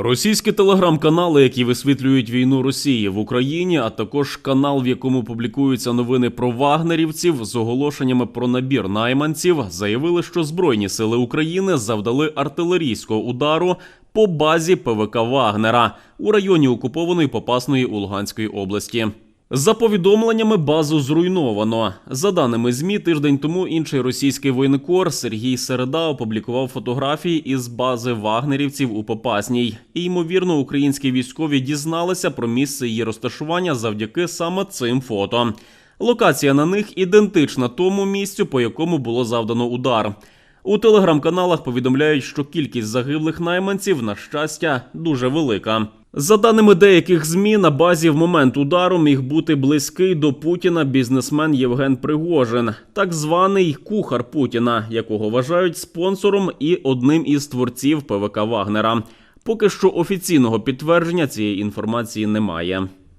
Російські телеграм-канали, які висвітлюють війну Росії в Україні, а також канал, в якому публікуються новини про вагнерівців з оголошеннями про набір найманців, заявили, що Збройні сили України завдали артилерійського удару по базі ПВК Вагнера у районі окупованої Попасної у Луганської області. За повідомленнями, базу зруйновано. За даними змі, тиждень тому інший російський воєнкор Сергій Середа опублікував фотографії із бази вагнерівців у Попасній. І ймовірно, українські військові дізналися про місце її розташування завдяки саме цим фото. Локація на них ідентична тому місцю, по якому було завдано удар. У телеграм-каналах повідомляють, що кількість загиблих найманців, на щастя, дуже велика. За даними деяких змі, на базі в момент удару міг бути близький до Путіна бізнесмен Євген Пригожин, так званий кухар Путіна, якого вважають спонсором і одним із творців ПВК Вагнера. Поки що офіційного підтвердження цієї інформації немає.